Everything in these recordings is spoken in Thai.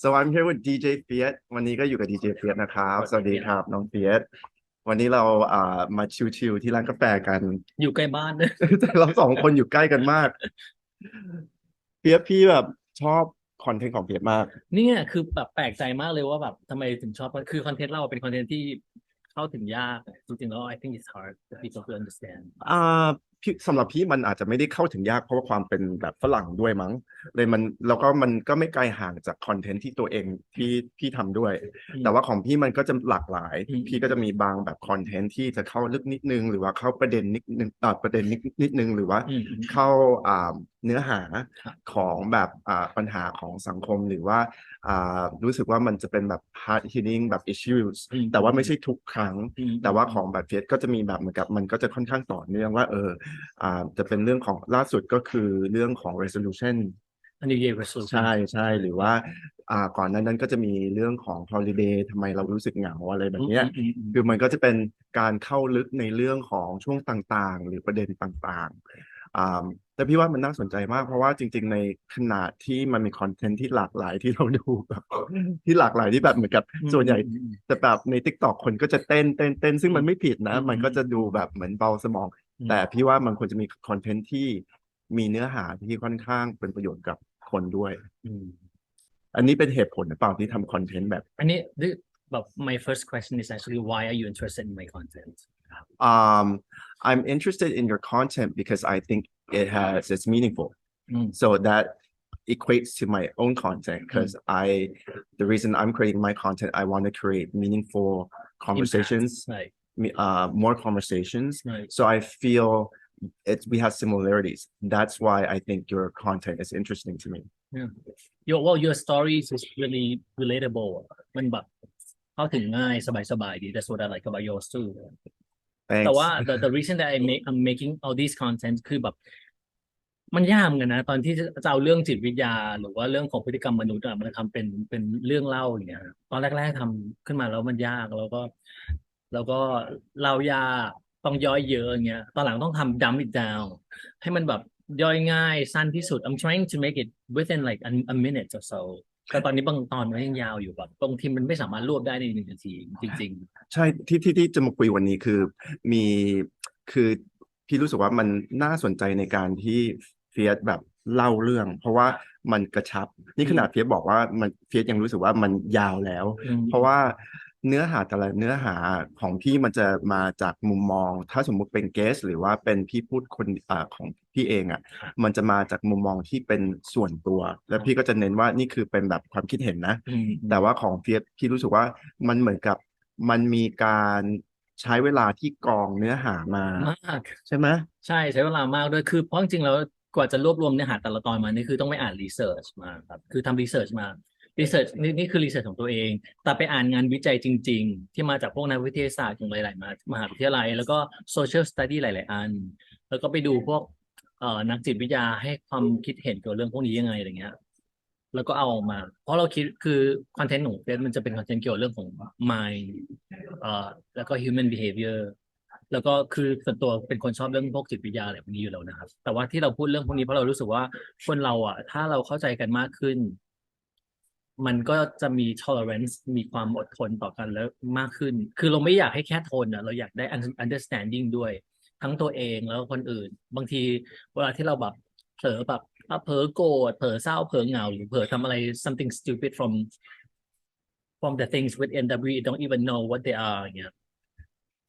so I'm here with DJ Fiat วันนี้ก็อยู่กับ DJ Fiat นะครับ สวัสดีครับน้อง Fiat วันนี้เราอ่ามาชิวๆที่ร้านกาแฟกัน อยู่ใกล้บ้านด้วยแต่เราสองคนอยู่ใกล้กันมากเฟียสพี่แบบชอบคอนเทนต์ของเฟียสมาก เนี่ยคือแบบแปลกใจมากเลยว่าแบบทำไมถึงชอบคือคอนเทนต์เราเป็นคอนเทนต์ที่เข้าถึงยากจริงๆแล้ว I think it's hard for people to understand อ่า พี่สำหรับพี่มันอาจจะไม่ได้เข้าถึงยากเพราะว่าความเป็นแบบฝรั่งด้วยมั้ง เลยมันแล้วก็มันก็ไม่ไกลห่างจากคอนเทนต์ที่ตัวเองที่พี่ทำด้วยอืมแต่ว่าของพี่มันก็จะหลากหลายอืมพี่ก็จะมีบางแบบคอนเทนต์ที่จะเข้าลึกนิดนึง หรือว่าเข้าประเด็นนิดนึงอ่าประเด็นนิดนิดนึงหรือว่าอืมเข้าอ่า เนื้อหาครับของแบบอ่าปัญหาของสังคมหรือว่าอ่ารู้สึกว่ามันจะเป็นแบบ hard hitting แบบ issues อืมแต่ว่าไม่ใช่ทุกครั้งอืมแต่ว่าของแบบเฟสก็จะมีแบบเหมือนกับมันก็จะค่อนข้างต่อเนื่องว่าเอออ่าจะเป็นเรื่องของล่าสุดก็คือเรื่องของ resolution New Year resolution ใช่ใช่หรือว่าอ่าก่อนหนั้นนั้นก็จะมีเรื่องของ holiday ทำไมเรารู้สึกเหงาอะไรแบบเนี้ยอืมอืมคือมันก็จะเป็นการเข้าลึกในเรื่องของช่วงต่างๆ หรือประเด็นต่างๆอ่า แต่พี่ว่ามันน่าสนใจมาก เพราะว่าจริง ๆ ในขนาดที่มันมีคอนเทนต์ที่หลากหลายที่เราดูแบบที่หลากหลายที่แบบเหมือนกับอืมส่วนใหญ่อืมอืมแต่แบบใน t ิ k t o k คนก็จะเต้นเต้นเต้นซึ่งมันไม่ผิดนะอืมมันก็จะดูแบบเหมือนเบาสมองอืมแต่พี่ว่ามันควรจะมีคอนเทนต์ที่มีเนื้อหาที่ค่อนข้างเป็นประโยชน์กับคนด้วยอืมอันนี้เป็นเหตุผลหรือเปล่าที่ทำคอนเทนต์แบบ อันนี้แบบ my first question is actually why are you interested in my content um I'm interested in your content because I think it has it's meaningful อืม so that equates to my own content because I the reason I'm creating my content I want to create meaningful conversations Right me- uh more conversations right so I feel it's we have similarities that's why I think your content is interesting to me your well your stories is really relatable มันแบบเข้าถึงง่ายสบายๆดี that's what I like about yours too thanks แต่ว่า the the reason that I make I'm making all these content คือแบบ มันยากเหมือนกันนะ ตอนที่จะเอาเรื่องจิตวิทยา หรือว่าเรื่องของพฤติกรรมมนุษย์อะมันทำเป็นเป็นเรื่องเล่าอย่างเงี้ยตอนแรก ๆทำขึ้นมาแล้วมันยากแล้วก็ แล้วก็เล่ายาต้องย่อยเยอะอย่างเงี้ย ตอนหลังต้องทำ dumb it down ให้มันแบบย่อยง่ายสั้นที่สุด I'm trying to make it within like a, minute or so แต่ตอนนี้บางตอนมันยังยาวอยู่แบบบางทีมันไม่สามารถรวบได้ในหนึ่งนาทีจริง ๆ ใช่ที่ที่ที่จะมาคุยวันนี้คือมีคือพี่รู้สึกว่ามันน่าสนใจในการที่ เฟียสแบบเล่าเรื่อง เพราะว่ามันกระชับ นี่ขนาดเฟียสบอกว่ามันเฟียสยังรู้สึกว่ามันยาวแล้วๆอืมเพราะว่าเนื้อหาแต่ละเนื้อหาของพี่มันจะมาจากมุมมอง ถ้าสมมุติเป็นเกส หรือว่าเป็นพี่พูดคนอ่าของพี่เองอะ มันจะมาจากมุมมองที่เป็นส่วนตัว แล้วพี่ก็จะเน้นว่านี่คือเป็นแบบความคิดเห็นนะอืมแต่ว่าของเฟียสพี่รู้สึกว่ามันเหมือนกับมันมีการใช้เวลาที่กรองเนื้อหามามากใช่ไหมใช่ใช้เวลามากด้วยคือเพราะจริงๆแล้ว กว่าจะรวบรวมเนื้อหาแต่ละตอนมานี่คือต้องไปอ่านรีเสิร์ชมาครับคือทำรีเสิร์ชมารีเสิร์ชนี่นี่คือรีเสิร์ชของตัวเอง แต่ไปอ่านงานวิจัยจริง ๆ ที่มาจากพวกนักวิทยาศาสตร์ของหลายๆมามหาวิทยาลัย แล้วก็โซเชียลสตัดี้หลาย ๆ อัน แล้วก็ไปดูพวกเอ่อนักจิตวิทยาให้ความคิดเห็นเกี่ยวกับเรื่องพวกนี้ยังไงอะไรเงี้ยแล้วก็เอาออกมา เพราะเราคิดคือคอนเทนต์ของเฟซมันจะเป็นคอนเทนต์เกี่ยวกับเรื่องของ mind เอ่อแล้วก็ human behavior แล้วก็คือส่วนตัวเป็นคนชอบเรื่องพวกจิตวิทยาอะไรพวกนี้อยู่แล้วนะครับ แต่ว่าที่เราพูดเรื่องพวกนี้เพราะเรารู้สึกว่าคนเราอะ ถ้าเราเข้าใจกันมากขึ้น มันก็จะมี tolerance มีความอดทนต่อกันแล้วมากขึ้น คือเราไม่อยากให้แค่ทนอะ เราอยากได้ understanding ด้วย ทั้งตัวเองแล้วคนอื่น บางทีเวลาที่เราแบบเผลอแบบเผลอโกรธเผลอเศร้าเผลอเหงาหรือเผลอทำอะไร something stupid from from the things within that we don't even know what they are เงี้ย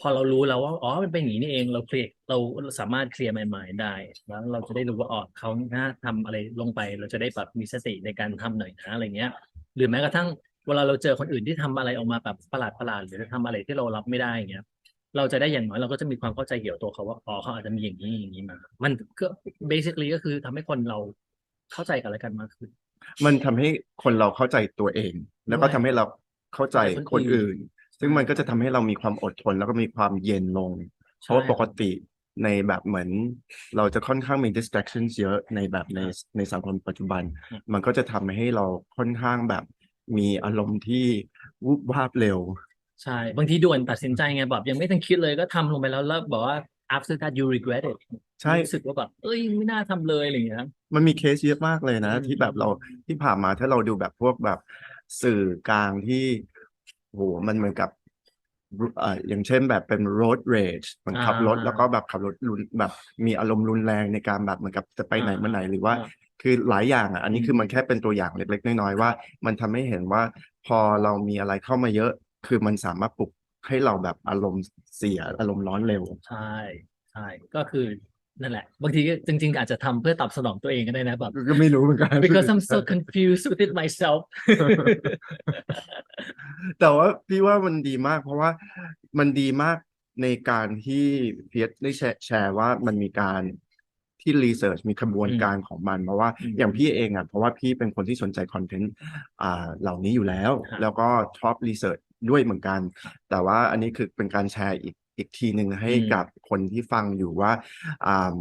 พอเรารู้แล้วว่า อ๋อ มันเป็นอย่างนี้นี่เอง เราเคลียร์เราสามารถเคลียร์ใหม่ๆได้ แล้วเราจะได้รู้ว่าอ๋อเขาน่าทำอะไรลงไป เราจะได้แบบมีสติในการทำหน่อยนะอะไรเงี้ย หรือแม้กระทั่งเวลาเราเจอคนอื่นที่ทำอะไรออกมาแบบประหลาดประหลาดๆหรือทำอะไรที่เรารับไม่ได้อย่างเงี้ย เราจะได้อย่างน้อยเราก็จะมีความเข้าใจเกี่ยวกับตัวเขาว่า อ๋อ เขาอาจจะมีอย่างนี้อย่างนี้มา มันก็ basically ก็คือทำให้คนเราเข้าใจกันและกันมากขึ้น มันทำให้คนเราเข้าใจตัวเอง แล้วก็ด้วยทำให้เราเข้าใจเข้าใจคคนนอื่นอื่น ซึ่งมันก็จะทำให้เรามีความอดทน แล้วก็มีความเย็นลง เพราะว่าปกติในแบบเหมือน เราจะค่อนข้างมี distractions เยอะในแบบในในสังคมปัจจุบันอืมมันก็จะทำให้เราค่อนข้างแบบมีอารมณ์ที่วูบวาบเร็ว ใช่ บางทีด่วนตัดสินใจไงแบบยังไม่ทันคิดเลยก็ทำลงไปแล้วแล้วบอกว่า after that you regret it ใช่รู้สึกว่าแบบเอ้ยไม่น่าทำเลยอะไรอย่างเงี้ยมันมีเคสเยอะมากเลยนะอืมที่แบบเราที่ผ่านมาถ้าเราดูแบบพวกแบบสื่อกลางที่ โหมันเหมือนกับเอ่ออย่างเช่นแบบเป็น road rage เหมันขับรถอ่าแล้วก็แบบขับรถรุนแบบมีอารมณ์รุนแรงในการแบบเหมือนกับจะไปไหนอ่ามาไหนหรือว่า อ่าคือหลายอย่างอะอันนี้อืมคือมันแค่เป็นตัวอย่างเล็กๆน้อยๆว่า มันทำให้เห็นว่าพอเรามีอะไรเข้ามาเยอะ คือมันสามารถปลุกให้เราแบบอารมณ์เสียอารมณ์ร้อนเร็ว ใช่ใช่ก็คือ นั่นแหละ บางทีก็จริง ๆ อาจจะทำเพื่อตอบสนองตัวเองก็ได้นะแบบ ก็ไม่รู้เหมือนกัน because I'm so confused with it myself แต่ว่าพี่ว่ามันดีมาก เพราะว่ามันดีมากในการที่เพียรได้แชร์แชร์ว่ามันมีการที่รีเสิร์ชมีกระบวนอืมการของมันเพราะว่าอืมอย่างพี่เองอะเพราะว่าพี่เป็นคนที่สนใจคอนเทนต์อ่าเหล่านี้อยู่แล้วครับแล้วก็ชอบรีเสิร์ชด้วยเหมือนกัน แต่ว่าอันนี้คือเป็นการแชร์อีก อีกทีหนึ่งให้อืม กับคนที่ฟังอยู่ว่า อ่า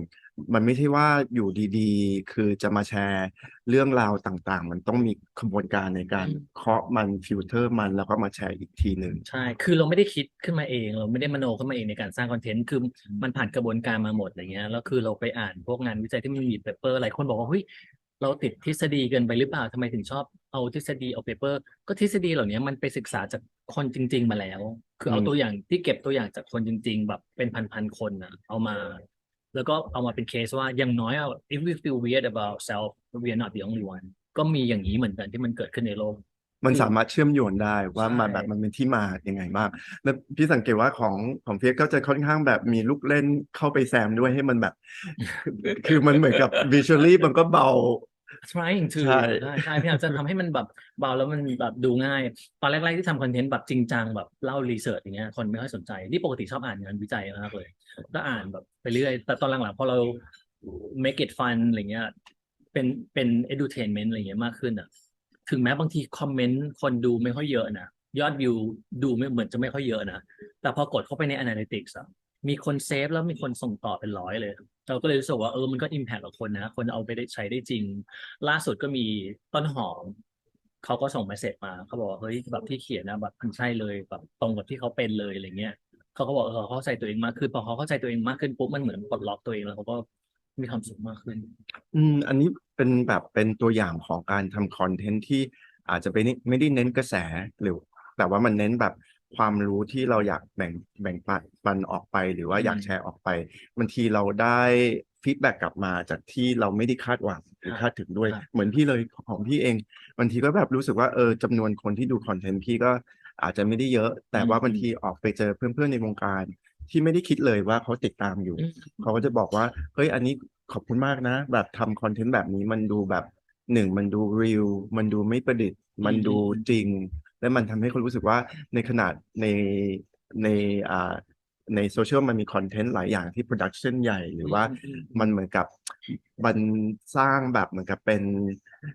มันไม่ใช่ว่าอยู่ดี ๆ คือจะมาแชร์เรื่องราวต่าง ๆ มันต้องมีกระบวนการในการเคาะมัน ฟิลเตอร์มัน แล้วก็มาแชร์อีกทีหนึ่ง ใช่ คือเราไม่ได้คิดขึ้นมาเอง เราไม่ได้มโนขึ้นมาเองในการสร้างคอนเทนต์ คือมันผ่านกระบวนการมาหมด อะไรเงี้ย แล้วคือเราไปอ่านพวกงานวิจัยที่มันมีเปเปอร์หลายคนบอกว่า เฮ้ย เราติดทฤษฎีเกินไปหรือเปล่าทำไมถึงชอบเอาทฤษฎีเอาเปเปอร์ ก็ทฤษฎีเหล่านี้มันไปศึกษาจากคนจริง ๆ มาแล้ว คือเอาอืมตัวอย่างที่เก็บตัวอย่างจากคนจริง ๆ แบบเป็นพันๆคนนะเอามา แล้วก็เอามาเป็นเคสว่าอย่างน้อยเอา if we feel weird about self we are not the only one ก็มีอย่างนี้เหมือนกันที่มันเกิดขึ้นในโลกมันสามารถเชื่อมโยงได้ว่าใช่มันแบบมันเป็นที่มายังไงบ้างแล้วพี่สังเกตว่าของของเฟียสก็จะค่อนข้างแบบมีลูกเล่นเข้าไปแซมด้วยให้มันแบบ คือมันเหมือนกับ visually มันก็เบา trying to ใช่ใช่ ใช่พยายามจะทำให้มันแบบเบาแล้วมันแบบดูง่าย ตอนแรกๆที่ทำคอนเทนต์แบบจริงจังแบบเล่ารีเสิร์ชอย่างเงี้ยคนไม่ค่อยสนใจนี่ปกติชอบอ่านงานวิจัยมากเลย ก็อ่านแบบไปเรื่อย แต่ตอนหลังๆพอเรา make it fun อะไรเงี้ยเป็นเป็น edutainment อะไรเงี้ยมากขึ้นอะ ถึงแม้บางทีคอมเมนต์คนดูไม่ค่อยเยอะนะ ยอดวิวดูไม่เหมือนจะไม่ค่อยเยอะนะ แต่พอกดเข้าไปใน analytics อะ มีคนเซฟแล้วมีคนส่งต่อเป็นร้อยเลย เราก็เลยรู้สึกว่าเออมันก็ impact กับคนนะ คนเอาไปได้ใช้ได้จริง ล่าสุดก็มีต้นหอมเขาก็ส่งมาเสร็จมาเขาบอกว่าเฮ้ยแบบที่เขียนนะแบบมันใช่เลยแบบตรงกับที่เขาเป็นเลยอะไรเงี้ยเขาก็บอกเออเขาเข้าใจตัวเองมากขึ้นพอเขาเข้าใจตัวเองมากขึ้นปุ๊บมันเหมือนปลดล็อกตัวเองแล้วเขาก็มีความสุขมากขึ้น อืม อันนี้เป็นแบบเป็นตัวอย่างของการทำคอนเทนต์ที่อาจจะไม่ได้ไม่ได้เน้นกระแสหรือ แต่ว่ามันเน้นแบบ ความรู้ที่เราอยากแบ่งแบ่งปันปันออกไป หรือว่าอยากอืมแชร์ออกไปบางทีเราได้ฟีดแบ็กกลับมาจากที่เราไม่ได้คาดหวังหรือครับคาดถึงด้วยครับเหมือนพี่เลยของพี่เองบางทีก็แบบรู้สึกว่าเออจำนวนคนที่ดูคอนเทนต์พี่ก็อาจจะไม่ได้เยอะ แต่ว่าบางทีออกไปเจอเพื่อนๆในวงการ ที่ไม่ได้คิดเลยว่าเขาติดตามอยู่อืมเขาก็จะบอกว่าเฮ้ยอันนี้ขอบคุณมากนะ แบบทำคอนเทนต์แบบนี้มันดูแบบหนึ่งมันดูรีลมันดูไม่ประดิษฐ์ มันดูจริง และมันทำให้คนรู้สึกว่าในขนาดในในอ่าในโซเชียลมันมีคอนเทนต์หลายอย่างที่โปรดักชันใหญ่หรือว่ามันเหมือนกับมันสร้างแบบเหมือนกับเป็น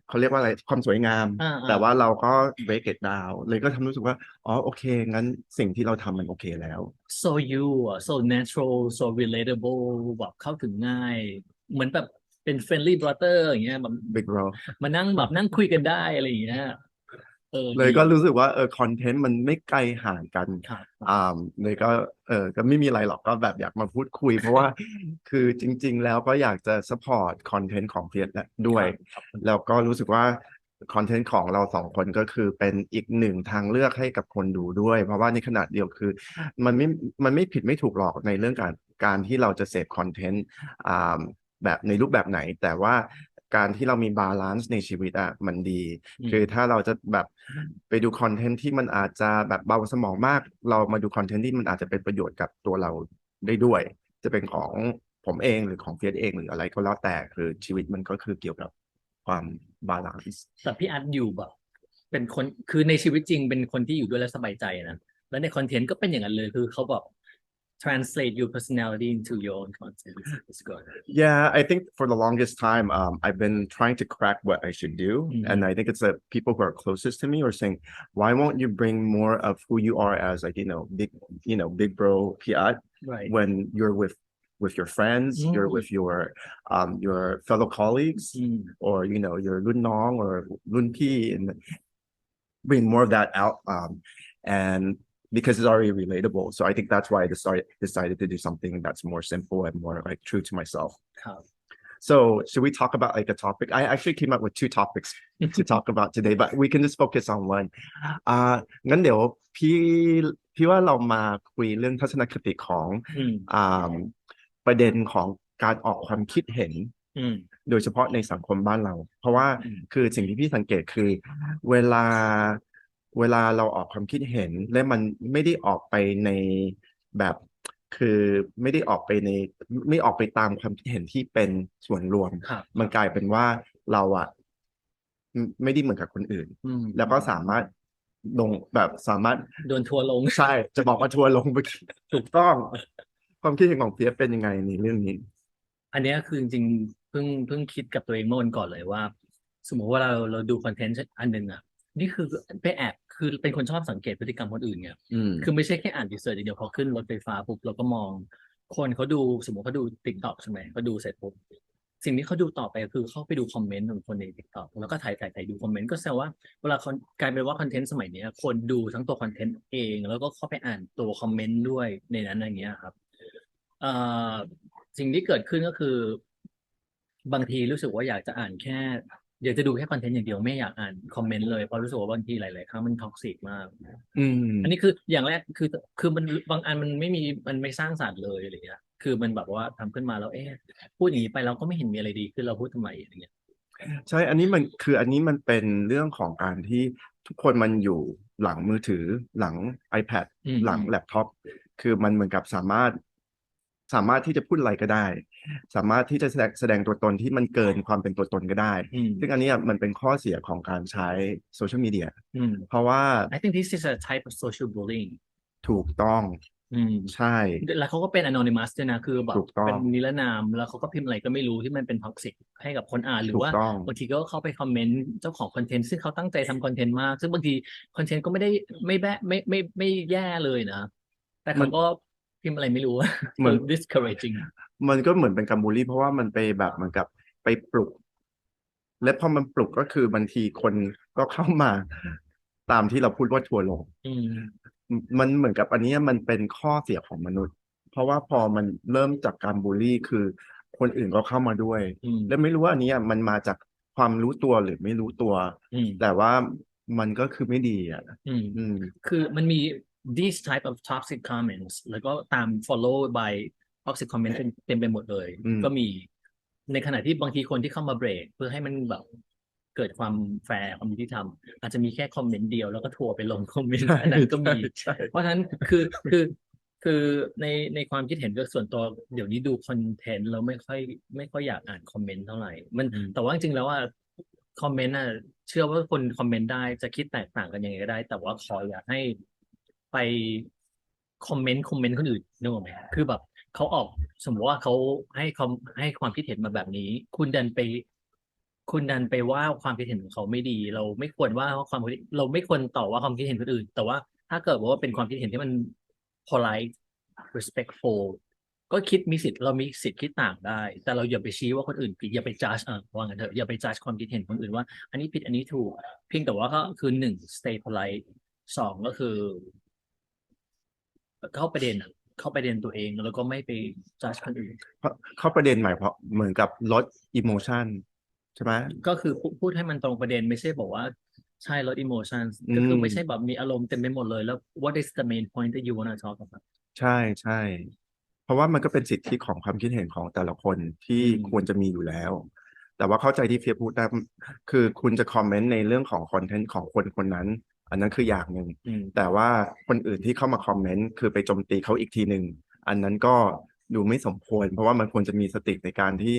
เขาเรียกว่าอะไรความสวยงามอ่าๆแต่ว่าเราก็ break it down เลยก็ทำรู้สึกว่า อ๋อโอเค งั้นสิ่งที่เราทำมันโอเคแล้ว so you อะ so natural so relatable แบบเข้าถึงง่าย เหมือนแบบเป็น friendly brother อย่างเงี้ยแบบ big bro มานั่งแบบนั่งคุยกันได้อะไรอย่างเงี้ย เออเลยดีก็รู้สึกว่าเออคอนเทนต์มันไม่ไกลห่างกันครับอ่าเลยก็เออก็ไม่มีอะไรหรอกก็แบบอยากมาพูดคุย เพราะว่าคือจริง ๆ แล้วก็อยากจะ support คอนเทนต์ของเฟียสด้วยครับแล้วก็รู้สึกว่าคอนเทนต์ของเราสองคนก็คือเป็นอีกหนึ่งทางเลือกให้กับคนดูด้วย เพราะว่าในขณะเดียวคือ มันไม่มันไม่ผิดไม่ถูกหรอกในเรื่องการการที่เราจะเสพคอนเทนต์อ่าแบบในรูปแบบไหน แต่ว่า การที่เรามีบาลานซ์ในชีวิตอะมันดีอืมคือถ้าเราจะแบบไปดูคอนเทนต์ที่มันอาจจะแบบเบาสมองมาก เรามาดูคอนเทนต์ที่มันอาจจะเป็นประโยชน์กับตัวเราได้ด้วย จะเป็นของผมเองหรือของเฟียสเองหรืออะไรก็แล้วแต่คือชีวิตมันก็คือเกี่ยวกับความบาลานซ์แต่พี่อาร์ตอยู่แบบ เป็นคนคือในชีวิตจริงเป็นคนที่อยู่ด้วยแล้วสบายใจนะแล้วในคอนเทนต์ก็เป็นอย่างนั้นเลยคือเขาแบบ translate your personality into your own content it's good Yeah, I think for the longest time, um, I've been trying to crack what I should do, Mhm. and I think it's that people who are closest to me are saying, "Why won't you bring more of who you are as like you know big, you know, big bro Piat right when you're with with your friends, you're Mm. with your um your fellow colleagues, อืม or you know your Lun Nong or Lun Pi, and bring more of that out. Um, and because it's already relatable, so I think that's why I decided decided to do something that's more simple and more like true to myself. ครับ So should we talk about like a topic? I actually came up with two topics to talk about today, but we can just focus on one. อ่างั้นเดี๋ยวพี่พี่ว่าเรามาคุยเรื่องทัศนคติของอืมอ่าประเด็นของการออกความคิดเห็นอืมโดยเฉพาะในสังคมบ้านเรา เพราะว่าอืมคือสิ่งที่พี่สังเกตคือ เวลา เวลาเราออกความคิดเห็นและมันไม่ได้ออกไปในแบบคือไม่ได้ออกไปในไม่ออกไปตามความคิดเห็นที่เป็นส่วนรวมครับมันกลายเป็นว่าเราอะไม่ไม่ได้เหมือนกับคนอื่นอืมแล้วก็สามารถลงแบบสามารถโดนทัวร์ลงใช่ จะบอกว่าทัวร์ลงไปถูกต้อง ความคิดเห็นของเพียเป็นยังไงในเรื่องนี้ อันเนี้ยคือจริงๆเพิ่งเพิ่งคิดกับตัวเองเมื่อวันก่อนเลยว่า สมมติว่าเราเราดูคอนเทนต์อันหนึ่งอะ นี่คือไปแอบ คือเป็นคนชอบสังเกตพฤติกรรมคนอื่นไงอืม คือไม่ใช่แค่อ่านรีเสิร์ชอย่างเดียวพอขึ้นรถไฟฟ้าปุ๊บเราก็มอง คนเขาดูสมมติเขาดูติ๊กต็อกใช่ไหมเขาดูเสร็จปุ๊บสิ่งที่เขาดูต่อไปก็คือเข้าไปดูคอมเมนต์ของคนในติ๊กต็อกแล้วก็ถ่ายถ่ายถ่ายดูคอมเมนต์ก็แสดงว่าเวลาคนกลายเป็นว่าคอนเทนต์สมัยเนี้ย คนดูทั้งตัวคอนเทนต์เอง แล้วก็เข้าไปอ่านตัวคอมเมนต์ด้วยในนั้นอย่างเงี้ยครับเอ่อสิ่งที่เกิดขึ้นก็คือ บางทีรู้สึกว่าอยากจะอ่านแค่ อยากจะดูแค่คอนเทนต์อย่างเดียวไม่อยากอ่านคอมเมนต์เลยเพราะรู้สึกว่าบางทีหลายๆครั้งมันท็อกซิกมาก อืม อันนี้คืออย่างแรกคือคือมันบางอันมันไม่มีมันไม่สร้างสรรค์เลยอะไรเงี้ยคือมันแบบว่าทำขึ้นมาแล้วเอ๊ะพูดอย่างนี้ไปเราก็ไม่เห็นมีอะไรดีขึ้นเราพูดทำไมอะไรเงี้ยใช่อันนี้มันคืออันนี้มันเป็นเรื่องของการที่ทุกคนมันอยู่หลังมือถือหลัง iPad อืมหลังแล็ปท็อปคือมันเหมือนกับสามารถ สามารถที่จะพูดอะไรก็ได้ สามารถที่จะแสดงแสดงตัวตนที่มันเกินความเป็นตัวตนก็ได้อืมซึ่งอันเนี้ยมันเป็นข้อเสียของการใช้โซเชียลมีเดียอืมเพราะว่า I think this is a type of social bullying ถูกต้องอืมใช่ แล้วเขาก็เป็น anonymous ด้วยนะ คือแบบถูกต้องเป็นนิรนาม แล้วเขาก็พิมพ์อะไรก็ไม่รู้ที่มันเป็นท็อกซิกให้กับคนอ่าน หรือถูกว่าต้องบางทีก็เข้าไปคอมเมนต์เจ้าของคอนเทนต์ ซึ่งเขาตั้งใจทำคอนเทนต์มาก ซึ่งบางทีคอนเทนต์ก็ไม่ได้ไม่แบะไม่ไม่ไม่แย่เลยนะ แต่มัเขานก็พิมพ์อะไรไม่รู้เหมือน discouraging มันก็เหมือนเป็นการบูลลี่ เพราะว่ามันไปแบบเหมือนกับไปปลุก และพอมันปลุกก็คือบางทีคนก็เข้ามาตามที่เราพูดว่าทัวร์ลงอืมมันเหมือนกับอันเนี้ยมันเป็นข้อเสียของมนุษย์ เพราะว่าพอมันเริ่มจากการบูลลี่คือคนอื่นก็เข้ามาด้วยอืมและไม่รู้ว่าอันเนี้ยมันมาจากความรู้ตัวหรือไม่รู้ตัวอืมแต่ว่ามันก็คือไม่ดีอะอืมอืมคือมันมี these type of toxic comments แล้วก็ตาม follow by toxic comment เต็มเต็มไปหมดเลยอืมก็มีในขณะที่บางทีคนที่เข้ามาเบรก เพื่อให้มันแบบเกิดความแฟร์ความยุติธรรมอาจจะมีแค่คอมเมนต์เดียวแล้วก็ทัวร์ไปลงคอมเมนต์อันนั้นก็มีใช่เพราะฉะนั้นคือคือคือในในความคิดเห็นโดยส่วนตัวเดี๋ยวนี้ดูคอนเทนต์แล้วไม่ค่อยไม่ค่อยอยากอ่านคอมเมนต์เท่าไหร่ มันอืมแต่ว่าจริงๆแล้วว่าคอมเมนต์น่ะเชื่อว่าคนคอมเมนต์ได้จะคิดแตกต่างกันยังไงก็ได้ แต่ว่าขออยากให้ไปคอมเมนต์คอมเมนต์คนอื่นนึกออกไหมคือแบบ เขาออกสมมติว่าเขาให้คอมให้ความคิดเห็นมาแบบนี้ คุณดันไป คุณดันไปว่าความคิดเห็นของเขาไม่ดี เราไม่ควรว่าความคิดเราไม่ควรต่อว่าความคิดเห็นคนอื่น แต่ว่าถ้าเกิดว่าเป็นความคิดเห็นที่มัน polite respectful ก็คิดมีสิทธิ์เรามีสิทธิ์คิดต่างได้ แต่เราอย่าไปชี้ว่าคนอื่นผิดอย่าไป judge อะว่างันเถอะอย่าไป judge ความคิดเห็นคนอื่นว่า อันนี้ผิดอันนี้ถูก เพียงแต่ว่าก็คือหนึ่ง stay polite สองก็คือ เข้าประเด็น เข้าประเด็นตัวเอง แล้วก็ไม่ไป judge คนอื่นเพราะเข้าประเด็นใหม่เพราะเหมือนกับลดอิโมชันใช่ไหม ก็คือพูพูดให้มันตรงประเด็นไม่ใช่บอกว่าใช่ลด emotions อืมก็คือไม่ใช่แบบมีอารมณ์เต็มไปหมดเลยแล้ว what is the main point that you wanna talk about ใช่ใช่ เพราะว่ามันก็เป็นสิทธิของความคิดเห็นของแต่ละคนที่อืม ควรจะมีอยู่แล้ว แต่ว่าเข้าใจที่เฟียพูดนะคือคุณจะคอมเมนต์ในเรื่องของคอนเทนต์ของคนคนนั้น อันนั้นคืออย่างหนึ่งอืมแต่ว่าคนอื่นที่เข้ามาคอมเมนต์คือไปโจมตีเขาอีกทีหนึ่งอันนั้นก็ดูไม่สมควร เพราะว่ามันควรจะมีสติในการที่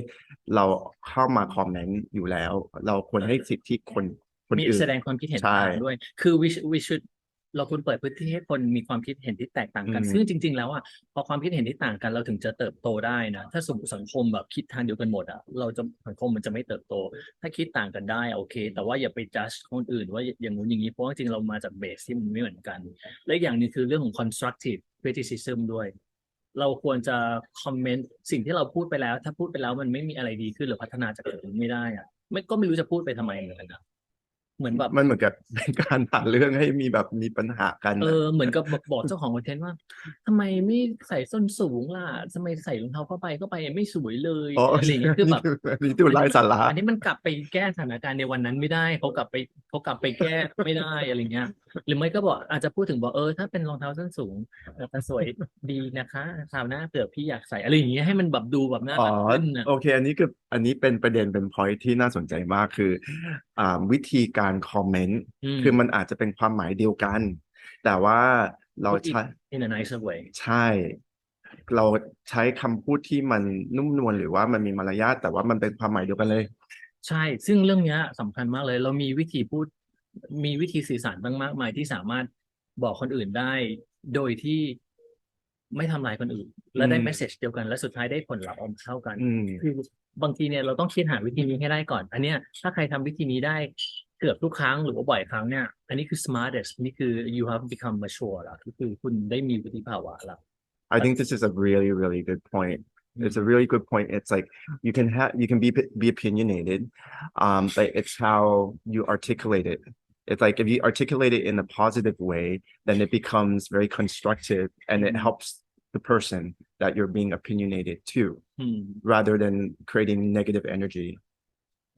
เราเข้ามาคอมเมนต์อยู่แล้ว เราควรให้สิทธิคนคนมีอื่นแสดงความคิดเห็นใช่ต่างด้วย คือ we should- we should เราควรเปิดพื้นที่ให้คนมีความคิดเห็นที่แตกต่างกัน อืม ซึ่งจริง ๆ แล้วอะพอความคิดเห็นที่ต่างกันเราถึงจะเติบโตได้นะถ้าสมมติสังคมแบบคิดทางเดียวกันหมดอะเราจะสังคมมันจะไม่เติบโต ถ้าคิดต่างกันได้โอเค แต่ว่าอย่าไป judge คนอื่น ว่าอย่างนู้นอย่างนี้เพราะว่าจริงๆเรามาจากเบสที่มันไม่เหมือนกัน และอีกอย่างหนึงคือเรื่องของ constructive criticism ด้วย เราควรจะคอมเมนต์สิ่งที่เราพูดไปแล้ว ถ้าพูดไปแล้วมันไม่มีอะไรดีขึ้นหรือพัฒนาจากตรงนี้ไม่ได้อะไม่ก็ไม่รู้จะพูดไปทำไมเหมือนกันนะ เหมือนแบบมันเหมือนกับเป็นการหาเรื่องให้มีแบบมีปัญหากันเออะอเหมือนกับบอกบอกเจ้าของคอนเทนต์ว่าทำไมไม่ใส่ส้นสูงล่ะทำไมใส่รองเท้าผ้าใบเข้าไปไม่สวยเลยอ๋ออะไรอย่างเงี้ยคือแบบอันนี้ดูไร้สาระอันนี้มันกลับไปแก้สถานการณ์ในวันนั้นไม่ได้เขากลับไปเขากลับไปแก้ไม่ได้อะไรเงี้ย หรือไม่ก็บอกอาจจะพูดถึงบอกเออถ้าเป็นรองเท้าส้นสูงเออมันสวยดีนะคะคราวหน้าเผื่อพี่อยากใส่อะไรอย่างเงี้ยให้มันแบบดูแบบน่าอ๋อรักขึ้นนะโอเค อันนี้คืออันนี้เป็นประเด็นเป็น point ที่น่าสนใจมากคืออ่าวิธีการคอมเมนต์มคือมันอาจจะเป็นความหมายเดียวกัน แต่ว่าเรา Put it ใช้ in a nicer way ใช่ เราใช้คำพูดที่มันนุ่มนวลหรือว่ามันมีมารยาทแต่ว่ามันเป็นความหมายเดียวกันเลย ใช่ ซึ่งเรื่องเนี้ยสำคัญมากเลย เรามีวิธีพูด มีวิธีสื่อสารตั้งมากมายที่สามารถบอกคนอื่นได้ โดยที่ไม่ทำลายคนอื่น และได้อืมเมสเซจเดียวกัน และสุดท้ายได้ผลลัพธ์ออกมาเท่ากันอืมคือบางทีเนี่ยเราต้องคิดหาวิธีนี้ให้ได้ก่อน อันเนี้ยถ้าใครทำวิธีนี้ได้ เกือบทุกครั้งหรือว่าบ่อยครั้งเนี่ย อันนี้คือ smartest นี่คือ you have become mature แล้วก็คือคุณได้มีวุฒิภาวะแล้ว I think this is a really, really good point. It's a really good point. It's like you can have you can be be opinionated, um, but it's how you articulate it. It's like if you articulate it in a positive way, then it becomes very constructive and it Mhm. helps the person that you're being opinionated to, อืม rather than creating negative energy.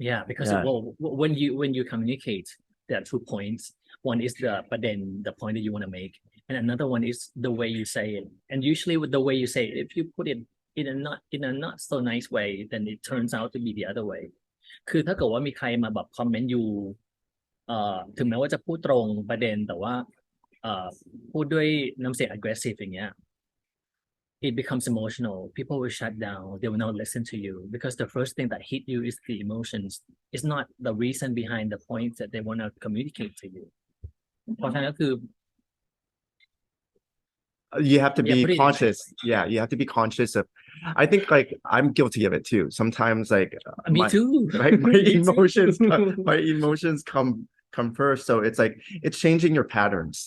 Yeah, because Yeah. well, w- when you when you communicate, there are two points. One is the but then the point that you want to make, and another one is the way you say it. And usually with the way you say it, if you put it in a not in a not so nice way, then it turns out to be the other way. คือถ้าเกิดว่ามีใครมาแบบคอมเมนต์อยู่เอ่อถึงแม้ว่าจะพูดตรงประเด็นแต่ว่าเอ่อพูดด้วยน้ำเสียง aggressive อย่างเงี้ย it becomes emotional. People will shut down. They will not listen to you because the first thing that hit you is the emotions. It's not the reason behind the points that they want to communicate to you. เพราะฉะนั้นก็คือ Uh, You have to Yeah, be put it in conscious. Yeah, you have to be conscious of. I think like I'm guilty of it too. Sometimes like uh, me my- too. right my Me too. emotions come, my emotions come come first so it's like it's changing your patterns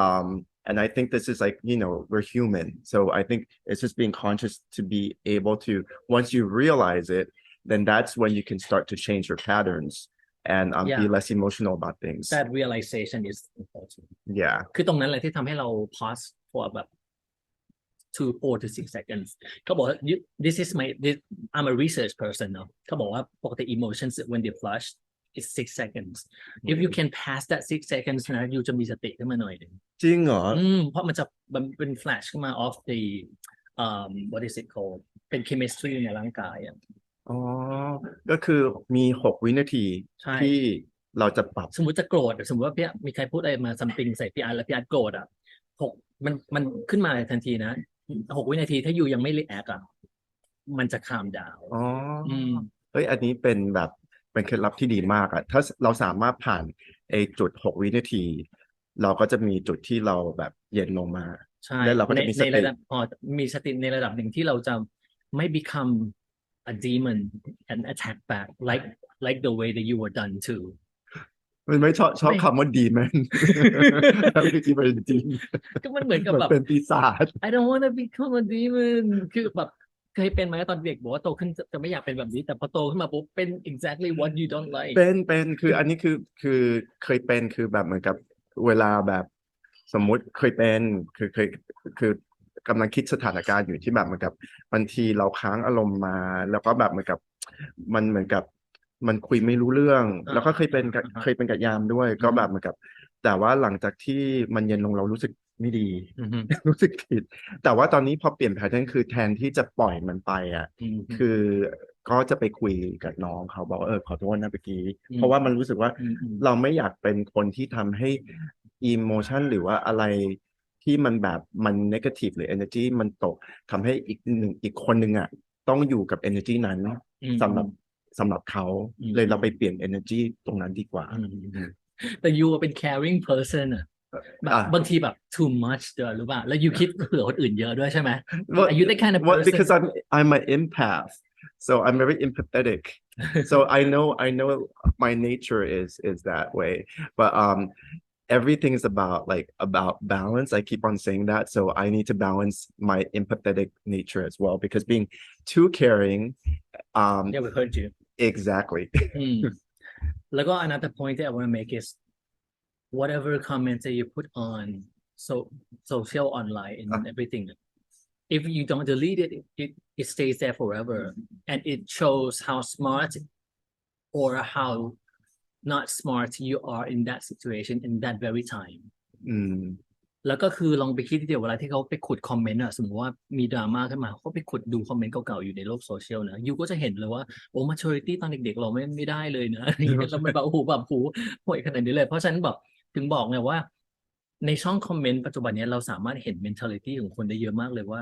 um and i think this is like you know we're human so i think it's just being conscious to be able to once you realize it then that's when you can start to change your patterns and um, be Yeah. less emotional about things that realization is important. yeah คือตรงนั้นแหละที่ทำให้เรา pause for แบบ two four to six seconds เขาบอกว่า you- this is my this I'm a research person เนาะเขาบอกว่าปกติ emotions when they flush is six seconds if you can pass that six seconds นะ you จะมีสติขึ้นมาหน่อยหนึ่งจริงเหรออืมเพราะมันจะมันเป็น flash ขึ้นมา of the um what is it called เป็น chemistry ในร่างกายอะอ๋อ ก็คือมีหกวินาทีใช่ ที่เราจะปรับ สมมติจะโกรธสมมติว่าพี่มีใครพูดอะไรมา something ใส่พี่อาร์ตแล้วพี่อาร์ตโกรธอะหกมันมันขึ้นมาทันทีนะหกวินาทีถ้าอยู่ยังไม่ react อะมันจะ calm down อ๋อออืม เฮ้ย อันนี้เป็นแบบ เป็นเคล็ดลับที่ดีมากอะถ้าเราสามารถผ่านไอ้จุดหกวินาที เราก็จะมีจุดที่เราแบบเย็นลงมา ใช่แล้วเราก็ในจะมีสติ ในระดับพอมีสติในระดับหนึ่งที่เราจะไม่ become a demon and attack back like like the way that you were done too มันไม่ชอบชอบไม่ คำว่าดีแมน ไม่คิดว่าดีก็มันเหมือนกับมันแบบ เป็นปีศาจ I don't want to become a demon คือแบบ เคยเป็นไหมตอนเด็กบอกว่าโตขึ้นจะจะไม่อยากเป็นแบบนี้ แต่พอโตขึ้นมาปุ๊บเป็น exactly what you don't like เป็นเป็นคืออันนี้คือคือเคยเป็นคือแบบเหมือนกับเวลาแบบสมมุติเคยเป็นคือเคยคือกำลังคิดสถานการณ์อยู่ที่แบบเหมือนกับบางทีเราค้างอารมณ์มา แล้วก็แบบเหมือนกับมันเหมือนกับมันคุยไม่รู้เรื่องอ่าแล้วก็เคยเป็นกับอ่าฮะเคยเป็นกับยามด้วย ก็อืมแบบเหมือนกับ แต่ว่าหลังจากที่มันเย็นลงเรารู้สึก ไม่ดีอือฮึรู้สึกผิด แต่ว่าตอนนี้พอเปลี่ยนแพทเทิร์นคือแทนที่จะปล่อยมันไปอะอืมคือก็จะไปคุยกับน้องเขาบอกว่าเออขอโทษนะเมื่อกี้อืมเพราะว่ามันรู้สึกว่าอืมอืมเราไม่อยากเป็นคนที่ทำให้อิโมชันหรือว่าอะไรที่มันแบบมัน negative หรือ energy มันตกทำให้อีกหนึ่งอีกคนหนึ่งอะ ต้องอยู่กับ energy นั้นอืมสำหรับสำหรับเขาอืมเลยเราไปเปลี่ยน energy ตรงนั้นดีกว่าอืมแต่ยูเป็น caring person อะ แบบ อ่ะ บางทีแบบ too much เด้อหรือเปล่าแล้วยูคิดเผื่อคนอื่นเยอะด้วยใช่ไหม Well, Are you the kind of well, person because I'm I'm an empath, so I'm very empathetic. so I know I know my nature is is that way, but um, everything is about like about balance. I keep on saying that, so I need to balance my empathetic nature as well because being too caring, um, yeah we heard you exactly. อืม แล้วก็ another point that I want to make is whatever comments that you put on so social online and Ah. everything if you don't delete it, it it stays there forever and it shows how smart or how not smart you are in that situation in that very time อืมแล้วก็คือลองไปคิดทีเดียวเวลาที่เขาไปขุดคอมเมนต์อะสมมติว่ามีดราม่าขึ้นมาเขาไปขุดดูคอมเมนต์เก่าๆอยู่ในโลกโซเชียลนะยูก็จะเห็นเลยว่าโอ้มาช u r i t y ตอนเด็กๆ เราไม่ไม่ได้เลยนะอะไรอย่างเงี้ยเราไม่แบบโอ้โหแบบโอ้โหห่วยขนาดนี้เลย เพราะฉะนั้นแบบ ถึงบอกไงว่า ในช่องคอมเมนต์ปัจจุบันนี้เราสามารถเห็น mentality ของคนได้เยอะมากเลยว่า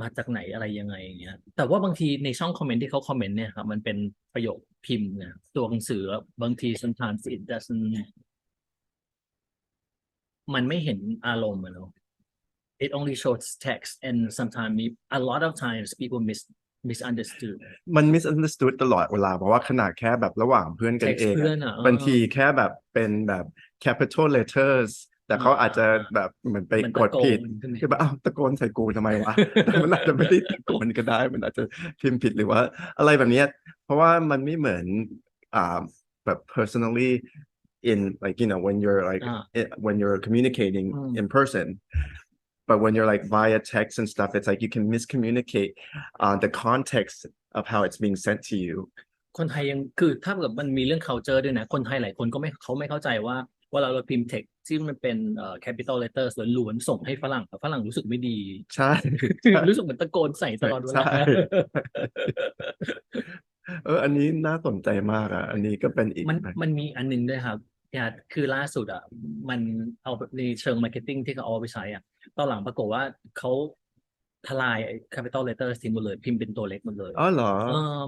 มาจากไหนอะไรยังไงอย่างเงี้ย แต่ว่าบางทีในช่องคอมเมนต์ที่เขาคอมเมนต์เนี่ยครับมันเป็นประโยคพิมพ์นะตัวหนังสือบางที sometimes it doesn't มันไม่เห็นอารมณ์อะเนาะ it only shows text and sometimes a lot of times people miss misunderstood มัน misunderstood ตลอดเวลาเพราะว่าขนาดแค่แบบระหว่างเพื่อนกัน text เองเพื่ออะนอะบางทีแค่แบบเป็นแบบ capital letters แต่เขาอาจจะอ่าแบบเหมือนไปมันกตะดโกผิดนขึ้นมา คือแบบอ้าวตะโกนใส่กูทำไมวะ แต่มันอาจจะไม่ได้ตะโกนก็ได้ มันอาจจะพิมพ์ผิดหรือว่า อะไรแบบเนี้ยเพราะว่ามันไม่เหมือนอ่าแบบ personally in like you know when you're like อ่า it, when you're communicating อืม in person but when you're like via text and stuff it's like you can miscommunicate uh, the context of how it's being sent to you คนไทยยังคือถ้าเกิดมันมีเรื่อง culture ด้วยนะคนไทยหลายคนก็ไม่เขาไม่เข้าใจว่าเวลาเราพิมพ์ text ที่มันเป็นเอ่อ capital letters ล้วนๆส่งให้ฝรั่งฝรั่งรู้สึกไม่ดีใช่รู้สึกเหมือนตะโกนใส่ตลอดเวลาใช่เอออันนี้น่าสนใจมากอะ อันนี้ก็เป็นอีกมันแบบมันมีอันหนึงด้วยครับ เนี่ยคือล่าสุดอะมันเอาในเชิงมาร์เก็ตติ้งที่เขาเอาไปใช้อะตอนหลังปรากฏว่าเขาทลาย capital letters ทิ้งหมดเลยพิมพ์เป็นตัวเล็กหมดเลยอ๋อเหรอ เออ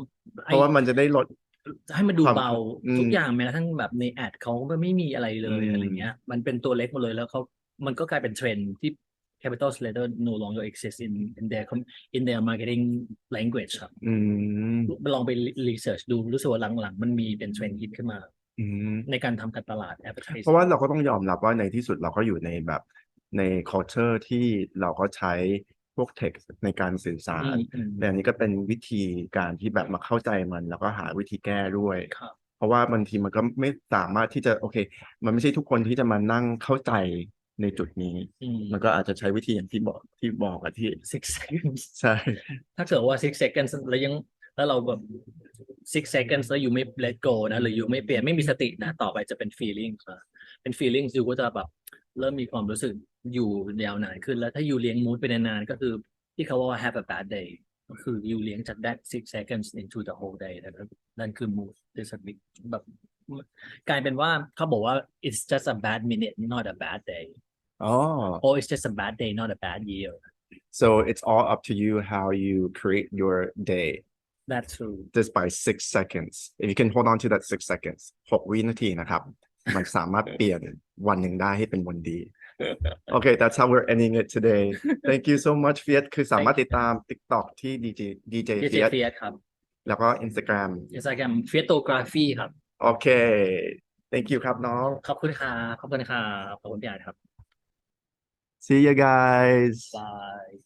เพราะว่ามันจะได้ลด ให้มันดูความเบาอืมทุกอย่างแม้กระทั่งแบบในแอดเขาก็ไม่มีอะไรเลยอืม อะไรเงี้ย มันเป็นตัวเล็กหมดเลยแล้วเขามันก็กลายเป็นเทรนด์ที่ capital letter no longer exist in in their com- in their marketing language ครับอืม ลองไปรีเสิร์ชดูรู้สึกว่าหลังๆ มันมีเป็นเทรนด์ฮิตขึ้นมา อืม ในการทำการตลาด advertising เพราะว่าเราก็ต้องยอมรับว่าในที่สุดเราก็อยู่ในแบบใน culture ที่เราก็ใช้พวก text ในการสื่อสาอืรมอืมแต่อันนี้ก็เป็นวิธีการที่แบบมาเข้าใจมัน แล้วก็หาวิธีแก้ด้วย ครับ เพราะว่าบางทีมันก็ไม่สามารถที่จะโอเค มันไม่ใช่ทุกคนที่จะมานั่งเข้าใจในจุดนี้อืมมันก็อาจจะใช้วิธีอย่างที่บอกที่บอกอะที่ six seconds ใช่ ถ้าเกิดว่า six seconds แล้วยัง แล้วเราแบบ six seconds แล้วอยู่ไม่ let go นะหรืออยู่ไม่เปลี่ยนไม่มีสตินะ ต่อไปจะเป็น feelings นะเป็น feelings อยู่ก็จะแบบเริ่มมีความรู้สึกอยู่ยาวนานขึ้น แล้วถ้าอยู่เลี้ยงมูดไปนานๆก็คือที่เขาว่า have a bad day ก็คืออยู่เลี้ยงจาก that six seconds into the whole day นะครับนั่นคือ mood disorder แบบกลายเป็นว่าเขาบอกว่า it's just a bad minute not a bad day อ๋อ or it's just a bad day not a bad year so it's all up to you how you create your day that's true just by six seconds if you can hold on to that six seconds หกวินาทีนะครับ มันสามารถเปลี่ยนวันหนึ่งได้ให้เป็นวันดี Okay that's how we're ending it today thank you so much Fiat คือสามารถติดตาม TikTok ที่ DJ DJ ดีเจ Fiat เฟียสครับแล้วก็ Instagram อินสตาแกรมเฟียโตกราฟีครับโอเค thank you ครับน้อง ขอบคุณครับขอบคุณครับขอบคุณพี่อาร์ตครับ see you guys บาย